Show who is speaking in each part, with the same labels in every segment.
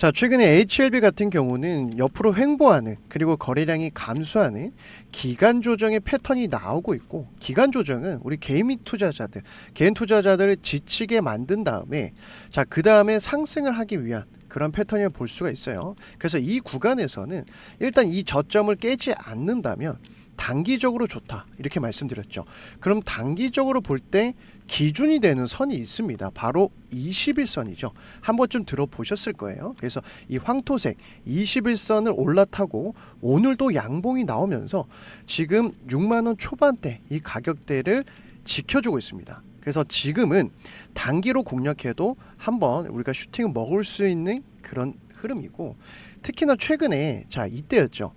Speaker 1: 자, 최근에 HLB 같은 경우는 옆으로 횡보하는 그리고 거래량이 감소하는 기간 조정의 패턴이 나오고 있고 기간 조정은 우리 및 투자자들, 개인 투자자들을 지치게 만든 다음에 자, 그다음에 상승을 하기 위한 그런 패턴을 볼 수가 있어요. 그래서 이 구간에서는 일단 이 저점을 깨지 않는다면 단기적으로 좋다 이렇게 말씀드렸죠. 그럼 단기적으로 볼 때 기준이 되는 선이 있습니다. 바로 21선이죠. 한 번쯤 들어보셨을 거예요. 그래서 이 황토색 21선을 올라타고 오늘도 양봉이 나오면서 지금 6만 원 초반대 이 가격대를 지켜주고 있습니다. 그래서 지금은 단기로 공략해도 한번 우리가 슈팅을 먹을 수 있는 그런 흐름이고 특히나 최근에 자 이때였죠.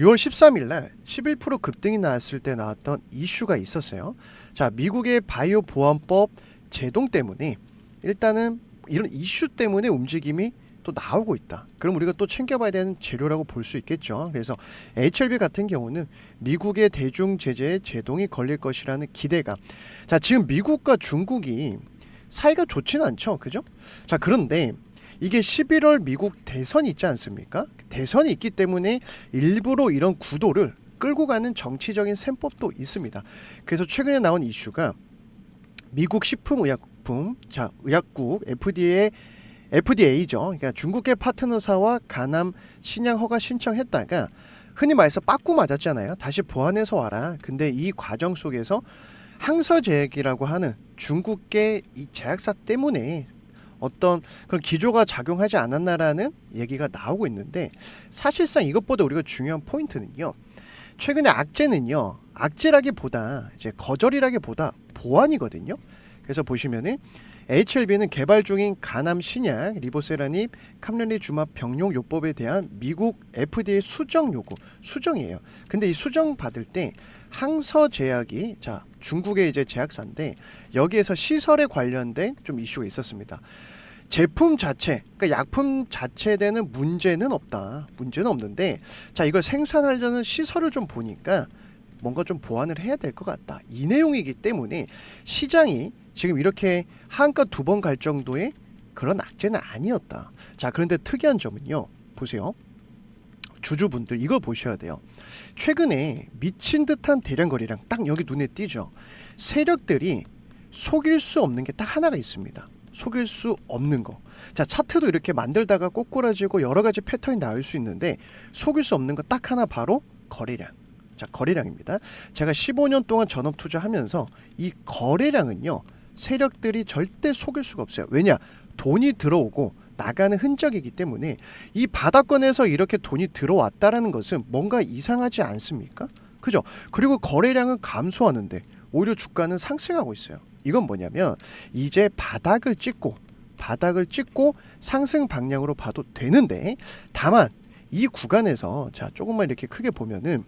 Speaker 1: 6월 13일 날 11% 급등이 나왔을 때 나왔던 이슈가 있었어요. 자, 미국의 바이오 보안법 제동 때문에 일단은 이런 이슈 때문에 움직임이 또 나오고 있다. 그럼 우리가 또 챙겨봐야 되는 재료라고 볼 수 있겠죠. 그래서 HLB 같은 경우는 미국의 대중 제재에 제동이 걸릴 것이라는 기대감. 자, 지금 미국과 중국이 사이가 좋지는 않죠. 그죠? 자, 그런데 이게 11월 미국 대선이 있지 않습니까? 대선이 있기 때문에 일부러 이런 구도를 끌고 가는 정치적인 셈법도 있습니다. 그래서 최근에 나온 이슈가 미국 식품의약품 자 의약국 FDA FDA죠. 그러니까 중국계 파트너사와 간암 신약 허가 신청했다가 흔히 말해서 빠꾸 맞았잖아요. 다시 보완해서 와라. 근데 이 과정 속에서 항서제약이라고 하는 중국계 이 제약사 때문에 어떤 그런 기조가 작용하지 않았나라는 얘기가 나오고 있는데 사실상 이것보다 우리가 중요한 포인트는요. 최근에 악재는요. 악재라기보다 이제 거절이라기보다 보완이거든요. 그래서 보시면은 HLB는 개발 중인 간암 신약 리보세라닙 캄렌리주마 병용 요법에 대한 미국 FDA 수정 요구 수정이에요. 근데 이 수정 받을 때 항서 제약이 자 중국의 이제 제약사인데 여기에서 시설에 관련된 좀 이슈가 있었습니다. 제품 자체, 그러니까 약품 자체에 대한 문제는 없다. 문제는 없는데 자 이걸 생산하려는 시설을 좀 보니까 뭔가 좀 보완을 해야 될 것 같다. 이 내용이기 때문에 시장이 지금 이렇게 한가 두번 갈 정도의 그런 악재는 아니었다. 자 그런데 특이한 점은요. 보세요. 주주분들 이걸 보셔야 돼요. 최근에 미친 듯한 대량 거래량 딱 여기 눈에 띄죠. 세력들이 속일 수 없는 게 딱 하나가 있습니다. 속일 수 없는 거. 자, 차트도 이렇게 만들다가 꼬꾸라지고 여러 가지 패턴이 나올 수 있는데 속일 수 없는 거 딱 하나 바로 거래량. 자, 거래량입니다. 제가 15년 동안 전업 투자하면서 이 거래량은요. 세력들이 절대 속일 수가 없어요. 왜냐? 돈이 들어오고 나가는 흔적이기 때문에 이 바닥권에서 이렇게 돈이 들어왔다라는 것은 뭔가 이상하지 않습니까? 그죠? 그리고 거래량은 감소하는데 오히려 주가는 상승하고 있어요. 이건 뭐냐면 이제 바닥을 찍고 바닥을 찍고 상승 방향으로 봐도 되는데 다만 이 구간에서 자 조금만 이렇게 크게 보면은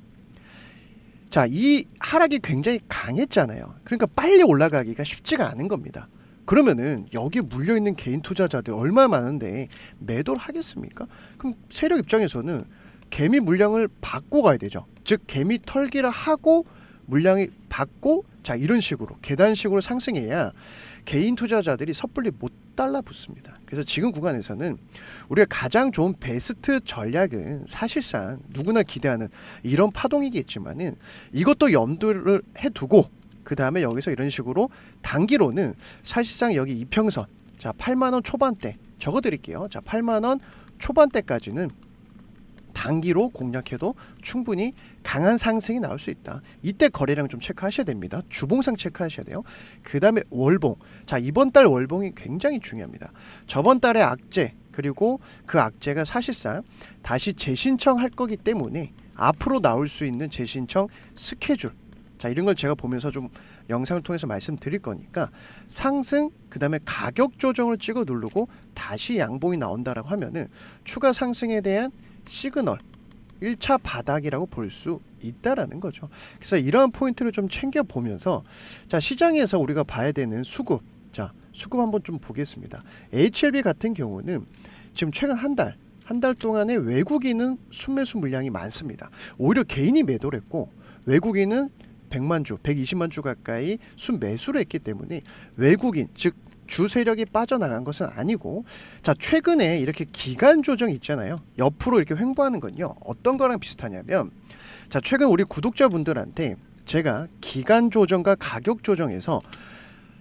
Speaker 1: 자 이 하락이 굉장히 강했잖아요. 그러니까 빨리 올라가기가 쉽지가 않은 겁니다. 그러면은 여기 물려 있는 개인 투자자들 얼마 많은데 매도를 하겠습니까? 그럼 세력 입장에서는 개미 물량을 받고 가야 되죠. 즉 개미 털기를 하고 물량이 받고 자 이런 식으로 계단식으로 상승해야 개인 투자자들이 섣불리 못 달라붙습니다. 그래서 지금 구간에서는 우리가 가장 좋은 베스트 전략은 사실상 누구나 기대하는 이런 파동이겠지만은 이것도 염두를 해두고 그 다음에 여기서 이런 식으로 단기로는 사실상 여기 이평선 자 8만 원 초반대 적어드릴게요. 자 8만 원 초반대까지는 단기로 공략해도 충분히 강한 상승이 나올 수 있다. 이때 거래량 좀 체크하셔야 됩니다. 주봉상 체크하셔야 돼요. 그 다음에 월봉. 자 이번 달 월봉이 굉장히 중요합니다. 저번 달에 악재 그리고 그 악재가 사실상 다시 재신청할 거기 때문에 앞으로 나올 수 있는 재신청 스케줄. 자 이런 걸 제가 보면서 좀 영상을 통해서 말씀드릴 거니까 상승 그 다음에 가격 조정을 찍어 누르고 다시 양봉이 나온다라고 하면은 추가 상승에 대한 시그널 1차 바닥이라고 볼 수 있다라는 거죠. 그래서 이러한 포인트를 좀 챙겨 보면서 자, 시장에서 우리가 봐야 되는 수급. 자, 수급 한번 좀 보겠습니다. HLB 같은 경우는 지금 최근 한 달, 한 달 동안에 외국인은 순매수 물량이 많습니다. 오히려 개인이 매도를 했고 외국인은 100만 주, 120만 주 가까이 순매수를 했기 때문에 외국인 즉 주 세력이 빠져나간 것은 아니고 자 최근에 이렇게 기간 조정 있잖아요. 옆으로 이렇게 횡보하는 건요. 어떤 거랑 비슷하냐면 자 최근 우리 구독자분들한테 제가 기간 조정과 가격 조정에서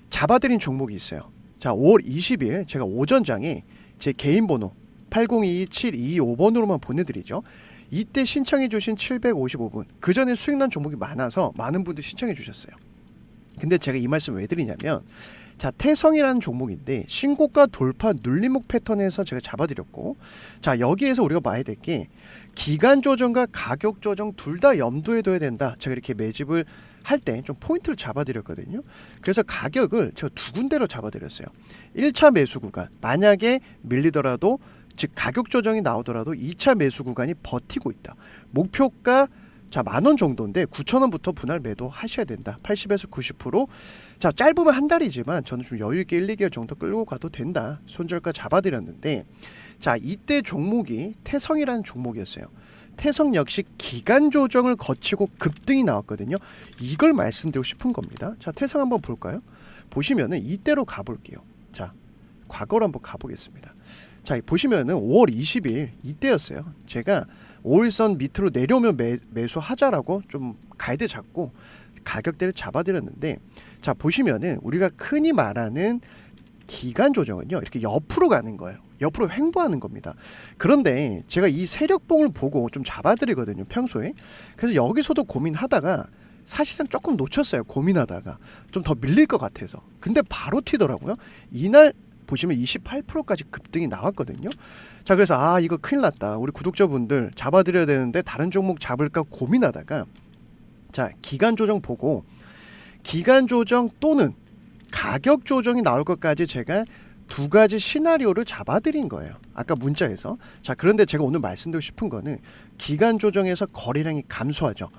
Speaker 1: 잡아드린 종목이 있어요. 자 5월 20일 제가 오전장에 제 개인 번호 8022-725번으로만 보내드리죠. 이때 신청해 주신 755분 그 전에 수익 난 종목이 많아서 많은 분들이 신청해 주셨어요. 근데 제가 이 말씀 왜 드리냐면 자 태성이라는 종목인데 신고가 돌파 눌림목 패턴에서 제가 잡아드렸고 자 여기에서 우리가 봐야 될 게 기간 조정과 가격 조정 둘 다 염두에 둬야 된다. 제가 이렇게 매집을 할 때 좀 포인트를 잡아드렸거든요. 그래서 가격을 제가 두 군데로 잡아드렸어요. 1차 매수 구간. 만약에 밀리더라도 즉 가격 조정이 나오더라도 2차 매수 구간이 버티고 있다 목표가 자, 만 원 정도인데 9천 원부터 분할 매도 하셔야 된다. 80에서 90%. 자, 짧으면 한 달이지만 저는 좀 여유 있게 1, 2개월 정도 끌고 가도 된다. 손절가 잡아 드렸는데 자, 이때 종목이 태성이라는 종목이었어요. 태성 역시 기간 조정을 거치고 급등이 나왔거든요. 이걸 말씀드리고 싶은 겁니다. 자, 태성 한번 볼까요? 보시면은 이때로 가 볼게요. 자, 과거로 한번 가 보겠습니다. 자, 보시면은 5월 20일 이때였어요. 제가 5일선 밑으로 내려오면 매, 매수하자라고 좀 가이드 잡고 가격대를 잡아드렸는데 자 보시면은 우리가 흔히 말하는 기간 조정은요 이렇게 옆으로 가는 거예요. 옆으로 횡보하는 겁니다. 그런데 제가 이 세력봉을 보고 좀 잡아드리거든요 평소에. 그래서 여기서도 고민하다가 사실상 조금 놓쳤어요 고민하다가. 좀 더 밀릴 것 같아서. 근데 바로 튀더라고요. 이날 보시면 28%까지 급등이 나왔거든요. 자, 그래서 아, 이거 큰일 났다. 우리 구독자분들 잡아드려야 되는데 다른 종목 잡을까 고민하다가 자, 기간 조정 보고 기간 조정 또는 가격 조정이 나올 것까지 제가 두 가지 시나리오를 잡아드린 거예요. 아까 문자에서. 자, 그런데 제가 오늘 말씀드리고 싶은 거는 기간 조정에서 거래량이 감소하죠.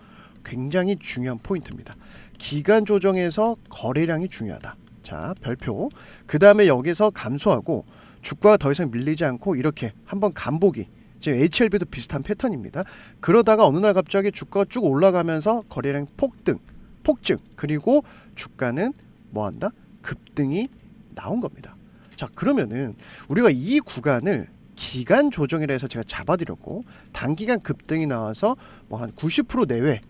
Speaker 1: 굉장히 중요한 포인트입니다. 기간 조정에서 거래량이 중요하다. 자, 별표. 그 다음에 여기서 감소하고 주가가 더 이상 밀리지 않고 이렇게 한번 간보기. 지금 HLB도 비슷한 패턴입니다. 그러다가 어느 날 갑자기 주가가 쭉 올라가면서 거래량 폭등, 폭증, 그리고 주가는 뭐 한다? 급등이 나온 겁니다. 자, 그러면은 우리가 이 구간을 기간 조정이라 해서 제가 잡아드렸고 단기간 급등이 나와서 뭐 한 90% 내외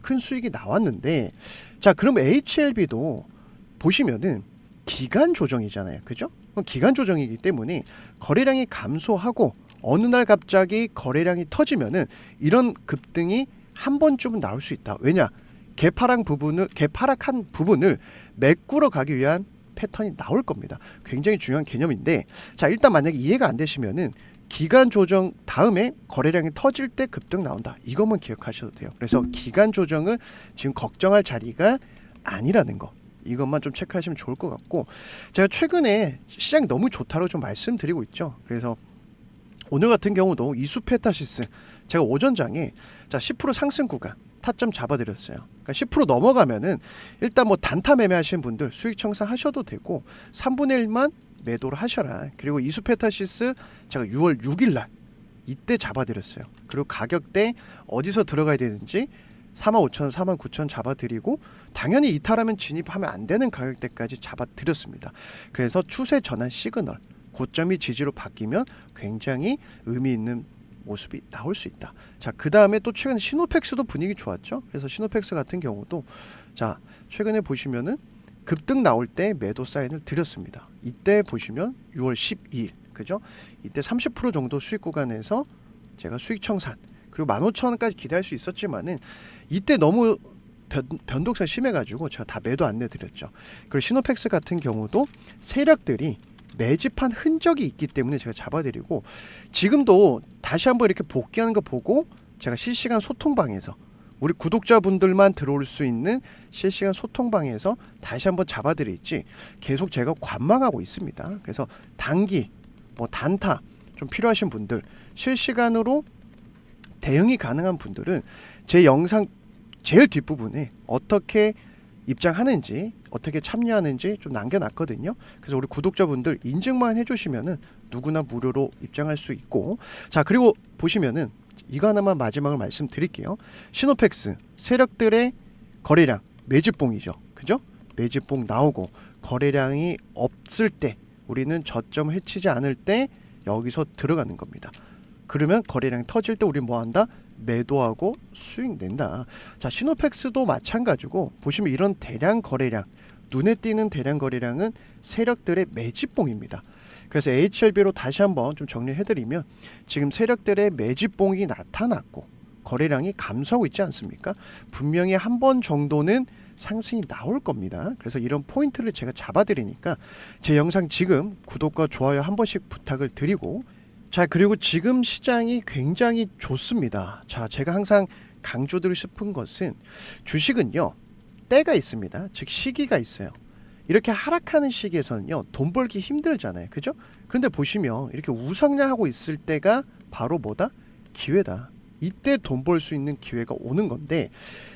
Speaker 1: 큰 수익이 나왔는데 자, 그럼 HLB도 보시면은 기간 조정이잖아요. 그죠? 기간 조정이기 때문에 거래량이 감소하고 어느 날 갑자기 거래량이 터지면은 이런 급등이 한 번쯤은 나올 수 있다. 왜냐? 개파락 부분을 개파락한 부분을 메꾸러 가기 위한 패턴이 나올 겁니다. 굉장히 중요한 개념인데 자, 일단 만약에 이해가 안 되시면은 기간 조정 다음에 거래량이 터질 때 급등 나온다. 이것만 기억하셔도 돼요. 그래서 기간 조정은 지금 걱정할 자리가 아니라는 거. 이것만 좀 체크하시면 좋을 것 같고 제가 최근에 시장이 너무 좋다고 좀 말씀드리고 있죠. 그래서 오늘 같은 경우도 이수페타시스 제가 오전장에 자 10% 상승 구간 타점 잡아드렸어요. 그러니까 10% 넘어가면은 일단 뭐 단타 매매하시는 분들 수익 청산 하셔도 되고 3분의 1만 매도를 하셔라. 그리고 이수페타시스 제가 6월 6일 날 이때 잡아드렸어요. 그리고 가격대 어디서 들어가야 되는지 4만 5천, 4만 9천 잡아드리고 당연히 이탈하면 진입하면 안 되는 가격대까지 잡아드렸습니다. 그래서 추세 전환 시그널 고점이 지지로 바뀌면 굉장히 의미 있는 모습이 나올 수 있다. 자, 그 다음에 또 최근에 시노펙스도 분위기 좋았죠. 그래서 시노펙스 같은 경우도 자, 최근에 보시면은 급등 나올 때 매도 사인을 드렸습니다. 이때 보시면 6월 12일, 그죠? 이때 30% 정도 수익 구간에서 제가 수익 청산 그리고 15,000원까지 기대할 수 있었지만은 이때 너무 변, 변동성 심해가지고 제가 다 매도 안내 드렸죠. 그리고 시노펙스 같은 경우도 세력들이 매집한 흔적이 있기 때문에 제가 잡아드리고 지금도 다시 한번 이렇게 복귀하는 거 보고 제가 실시간 소통방에서 우리 구독자분들만 들어올 수 있는 실시간 소통방에서 다시 한번 잡아드릴지 계속 제가 관망하고 있습니다. 그래서 단기 뭐 단타 좀 필요하신 분들 실시간으로 대응이 가능한 분들은 제 영상 제일 뒷부분에 어떻게 입장하는지 어떻게 참여하는지 좀 남겨놨거든요. 그래서 우리 구독자분들 인증만 해주시면은 누구나 무료로 입장할 수 있고 자 그리고 보시면은 이거 하나만 마지막으로 말씀드릴게요. 시노펙스 세력들의 거래량 매집봉이죠. 그죠? 매집봉 나오고 거래량이 없을 때 우리는 저점을 해치지 않을 때 여기서 들어가는 겁니다. 그러면 거래량이 터질 때 우리 뭐 한다? 매도하고 수익 낸다. 자, 시노팩스도 마찬가지고 보시면 이런 대량 거래량 눈에 띄는 대량 거래량은 세력들의 매집봉입니다. 그래서 HLB로 다시 한번 좀 정리해 드리면 지금 세력들의 매집봉이 나타났고 거래량이 감소하고 있지 않습니까? 분명히 한 번 정도는 상승이 나올 겁니다. 그래서 이런 포인트를 제가 잡아드리니까 제 영상 지금 구독과 좋아요 한 번씩 부탁을 드리고 자 그리고 지금 시장이 굉장히 좋습니다. 자 제가 항상 강조드리고 싶은 것은 주식은요 때가 있습니다. 즉 시기가 있어요. 이렇게 하락하는 시기에서는요 돈 벌기 힘들잖아요. 그죠? 그런데 보시면 이렇게 우상향하고 있을 때가 바로 뭐다? 기회다. 이때 돈 벌 수 있는 기회가 오는 건데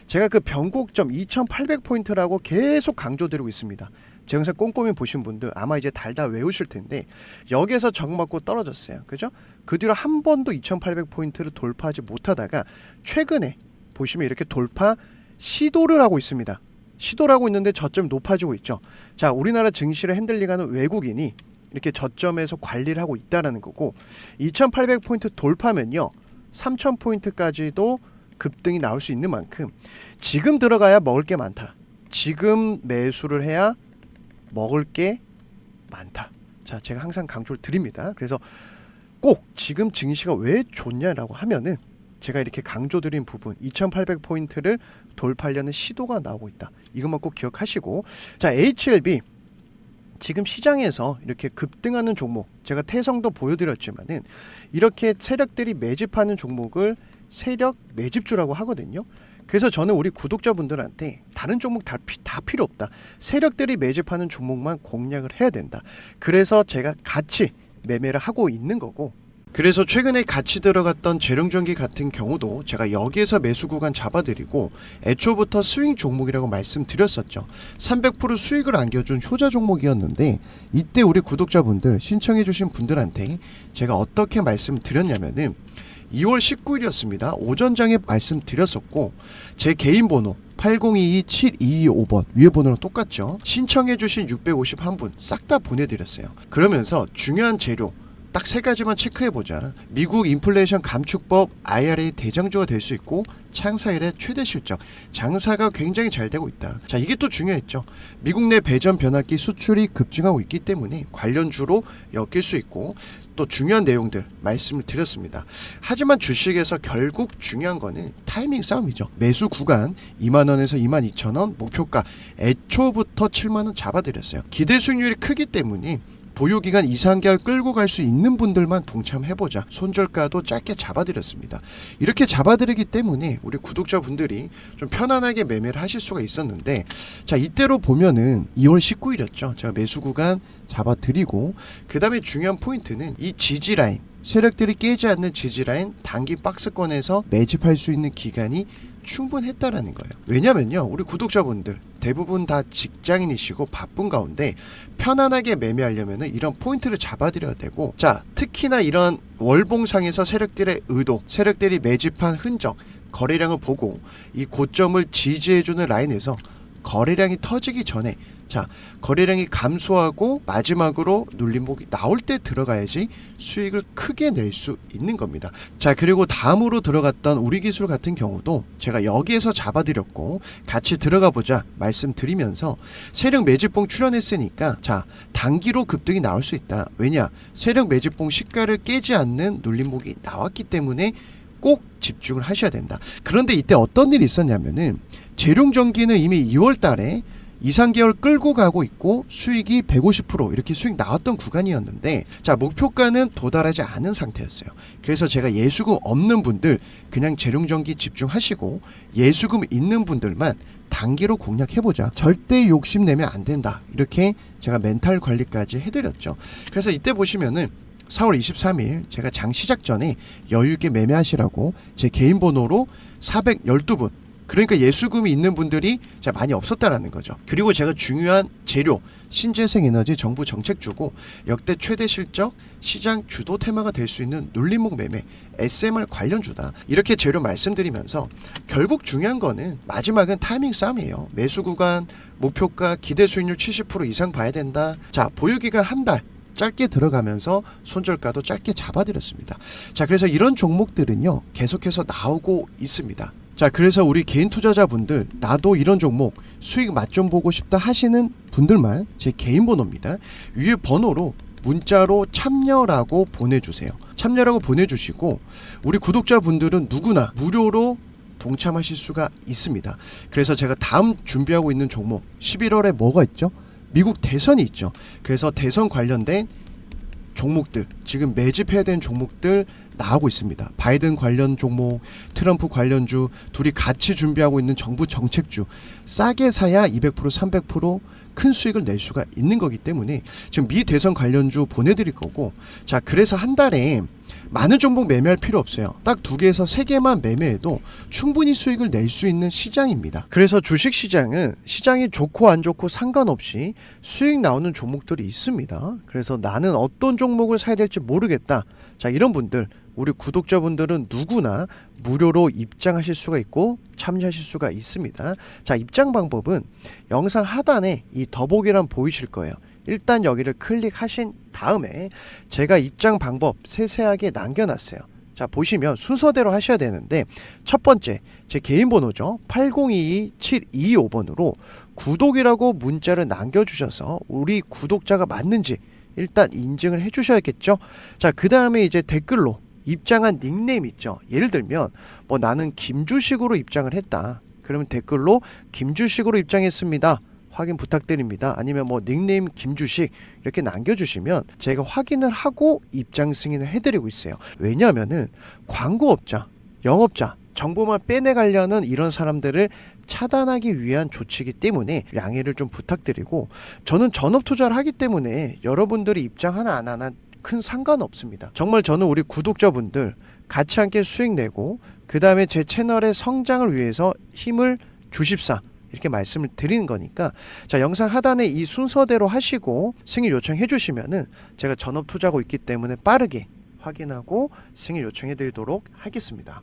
Speaker 1: 제가 그 변곡점 2800포인트라고 계속 강조드리고 있습니다. 제 영상 꼼꼼히 보신 분들 아마 이제 달달 외우실 텐데 여기에서 정 맞고 떨어졌어요. 그죠? 그 뒤로 한 번도 2800포인트를 돌파하지 못하다가 최근에 보시면 이렇게 돌파 시도를 하고 있습니다. 시도를 하고 있는데 저점이 높아지고 있죠. 자, 우리나라 증시를 핸들링하는 외국인이 이렇게 저점에서 관리를 하고 있다라는 거고 2800포인트 돌파면요. 3000포인트까지도 급등이 나올 수 있는 만큼 지금 들어가야 먹을 게 많다. 지금 매수를 해야 먹을 게 많다. 자, 제가 항상 강조를 드립니다. 그래서 꼭 지금 증시가 왜 좋냐라고 하면은 제가 이렇게 강조드린 부분 2800포인트를 돌파하려는 시도가 나오고 있다. 이것만 꼭 기억하시고 자, HLB 지금 시장에서 이렇게 급등하는 종목 제가 태성도 보여드렸지만은 이렇게 세력들이 매집하는 종목을 세력 매집주라고 하거든요. 그래서 저는 우리 구독자분들한테 다른 종목 다, 피, 다 필요 없다. 세력들이 매집하는 종목만 공략을 해야 된다. 그래서 제가 같이 매매를 하고 있는 거고 그래서 최근에 같이 들어갔던 재룡전기 같은 경우도 제가 여기에서 매수 구간 잡아드리고 애초부터 스윙 종목이라고 말씀드렸었죠. 300% 수익을 안겨준 효자 종목이었는데 이때 우리 구독자분들 신청해주신 분들한테 제가 어떻게 말씀드렸냐면은 2월 19일이었습니다. 오전장에 말씀드렸었고 제 개인 번호 8022-7225번 위에 번호랑 똑같죠. 신청해주신 651분 싹 다 보내드렸어요. 그러면서 중요한 재료 딱 세 가지만 체크해 보자. 미국 인플레이션 감축법 IRA 대장주가 될 수 있고 창사 일의 최대 실적 장사가 굉장히 잘 되고 있다. 자 이게 또 중요했죠. 미국 내 배전 변압기 수출이 급증하고 있기 때문에 관련주로 엮일 수 있고 또 중요한 내용들 말씀을 드렸습니다. 하지만 주식에서 결국 중요한 거는 타이밍 싸움이죠. 매수 구간 2만 원에서 2만 2천 원 목표가 애초부터 7만 원 잡아드렸어요. 기대 수익률이 크기 때문에 보유 기간 2, 3개월 끌고 갈 수 있는 분들만 동참해보자. 손절가도 짧게 잡아드렸습니다. 이렇게 잡아드리기 때문에 우리 구독자분들이 좀 편안하게 매매를 하실 수가 있었는데 자 이때로 보면은 2월 19일이었죠. 제가 매수 구간 잡아드리고 그 다음에 중요한 포인트는 이 지지 라인 세력들이 깨지 않는 지지 라인 단기 박스권에서 매집할 수 있는 기간이 충분했다라는 거예요. 왜냐면요, 우리 구독자분들 대부분 다 직장인이시고 바쁜 가운데 편안하게 매매하려면 이런 포인트를 잡아드려야 되고, 자, 특히나 이런 월봉상에서 세력들의 의도, 세력들이 매집한 흔적, 거래량을 보고 이 고점을 지지해주는 라인에서 거래량이 터지기 전에 자 거래량이 감소하고 마지막으로 눌림목이 나올 때 들어가야지 수익을 크게 낼 수 있는 겁니다. 자 그리고 다음으로 들어갔던 우리 기술 같은 경우도 제가 여기에서 잡아드렸고 같이 들어가 보자 말씀드리면서 세력 매집봉 출연했으니까 자 단기로 급등이 나올 수 있다. 왜냐 세력 매집봉 시가를 깨지 않는 눌림목이 나왔기 때문에 꼭 집중을 하셔야 된다. 그런데 이때 어떤 일이 있었냐면은 재룡전기는 이미 2월 달에 2, 3개월 끌고 가고 있고 수익이 150% 이렇게 수익 나왔던 구간이었는데 자 목표가는 도달하지 않은 상태였어요. 그래서 제가 예수금 없는 분들 그냥 재룡전기 집중하시고 예수금 있는 분들만 단기로 공략해보자. 절대 욕심내면 안 된다. 이렇게 제가 멘탈 관리까지 해드렸죠. 그래서 이때 보시면은 4월 23일 제가 장 시작 전에 여유 있게 매매하시라고 제 개인 번호로 412분 그러니까 예수금이 있는 분들이 자 많이 없었다라는 거죠. 그리고 제가 중요한 재료 신재생 에너지 정부 정책 주고 역대 최대 실적 시장 주도 테마가 될 수 있는 눌림목 매매 SMR 관련주다 이렇게 재료 말씀드리면서 결국 중요한 거는 마지막은 타이밍 싸움이에요. 매수 구간 목표가 기대 수익률 70% 이상 봐야 된다. 자 보유 기간 한 달. 짧게 들어가면서 손절가도 짧게 잡아드렸습니다. 자, 그래서 이런 종목들은요, 계속해서 나오고 있습니다. 자, 그래서 우리 개인 투자자분들, 나도 이런 종목 수익 맛 좀 보고 싶다 하시는 분들만 제 개인 번호입니다. 위에 번호로 문자로 참여라고 보내주세요. 참여라고 보내주시고, 우리 구독자분들은 누구나 무료로 동참하실 수가 있습니다. 그래서 제가 다음 준비하고 있는 종목 11월에 뭐가 있죠? 미국 대선이 있죠. 그래서 대선 관련된 종목들 지금 매집해야 되는 종목들 나오고 있습니다. 바이든 관련 종목, 트럼프 관련주 둘이 같이 준비하고 있는 정부 정책주 싸게 사야 200% 300%큰 수익을 낼 수가 있는 거기 때문에 지금 미 대선 관련주 보내드릴 거고 자 그래서 한 달에 많은 종목 매매할 필요 없어요. 딱 두 개에서 세 개만 매매해도 충분히 수익을 낼 수 있는 시장입니다. 그래서 주식 시장은 시장이 좋고 안 좋고 상관없이 수익 나오는 종목들이 있습니다. 그래서 나는 어떤 종목을 사야 될지 모르겠다. 자, 이런 분들 우리 구독자분들은 누구나 무료로 입장하실 수가 있고 참여하실 수가 있습니다. 자, 입장 방법은 영상 하단에 이 더보기란 보이실 거예요. 일단 여기를 클릭하신 다음에 제가 입장 방법 세세하게 남겨놨어요. 자 보시면 순서대로 하셔야 되는데 첫 번째 제 개인 번호죠 8022-725번으로 구독이라고 문자를 남겨주셔서 우리 구독자가 맞는지 일단 인증을 해주셔야겠죠 자 그 다음에 이제 댓글로 입장한 닉네임 있죠 예를 들면 뭐 나는 김주식으로 입장을 했다 그러면 댓글로 김주식으로 입장했습니다 확인 부탁드립니다. 아니면 뭐 닉네임 김주식 이렇게 남겨주시면 제가 확인을 하고 입장 승인을 해드리고 있어요. 왜냐하면은 광고업자, 영업자 정보만 빼내가려는 이런 사람들을 차단하기 위한 조치이기 때문에 양해를 좀 부탁드리고 저는 전업 투자를 하기 때문에 여러분들이 입장 하나 안 하나 큰 상관 없습니다. 정말 저는 우리 구독자분들 같이 함께 수익 내고 그 다음에 제 채널의 성장을 위해서 힘을 주십사 이렇게 말씀을 드리는 거니까 자 영상 하단에 이 순서대로 하시고 승인 요청해 주시면은 제가 전업 투자하고 있기 때문에 빠르게 확인하고 승인 요청해 드리도록 하겠습니다.